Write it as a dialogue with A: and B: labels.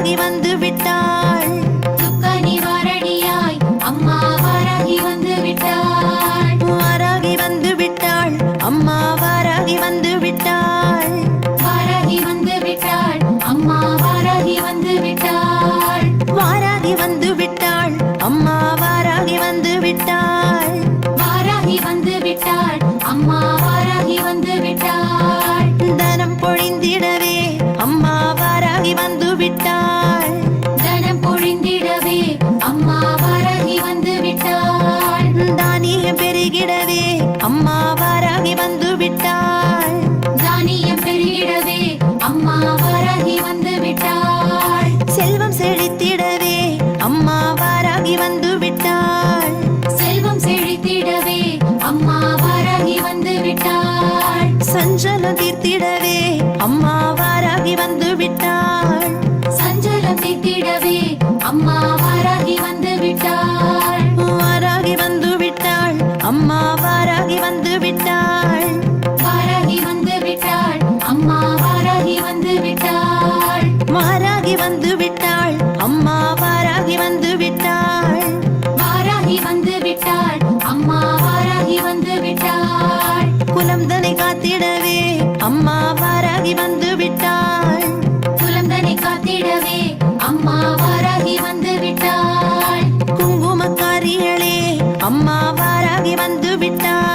A: வாராகி வந்து விட்டாள்.
B: துக்க நிவாரணியாய் அம்மா வாராகி வந்து விட்டாள்.
A: வாராகி வந்து விட்டாள்.
B: அம்மா வாராகி வந்து விட்டாள்.
A: வாராகி வந்து விட்டாள். அம்மா வாராகி வந்து விட்டாள்.
B: வாராகி வந்து விட்டாள். அம்மா வாராகி வந்து விட்டாள்.
A: வாராகி வந்து விட்டாள்.
B: பெருகிடவே அம்மா வாராகி வந்து விட்டாள்
A: தானியம் பெருகிடவே அம்மா வாராகி வந்து விட்டாள்
B: செல்வம் செழித்திடவே அம்மா வாராகி வந்து விட்டாள்
A: செல்வம் செழித்திடவே அம்மா வாராகி வந்து விட்டாள்
B: சஞ்சலம் தீர்த்திடவே அம்மா வாராகி வந்து விட்டாள்
A: சஞ்சலம் தீர்த்திடவே அம்மா
B: அம்மா வாராகி வந்து விட்டாள்.
A: வாராகி வந்து விட்டாள். அம்மா வாராகி வந்து விட்டாள்.
B: வாராகி வந்து விட்டாள். அம்மா வாராகி வந்து விட்டாள்.
A: வாராகி வந்து விட்டாள். அம்மா வாராகி வந்து விட்டாள்.
B: குலம் தனை காத்திடவே அம்மா வாராகி வந்து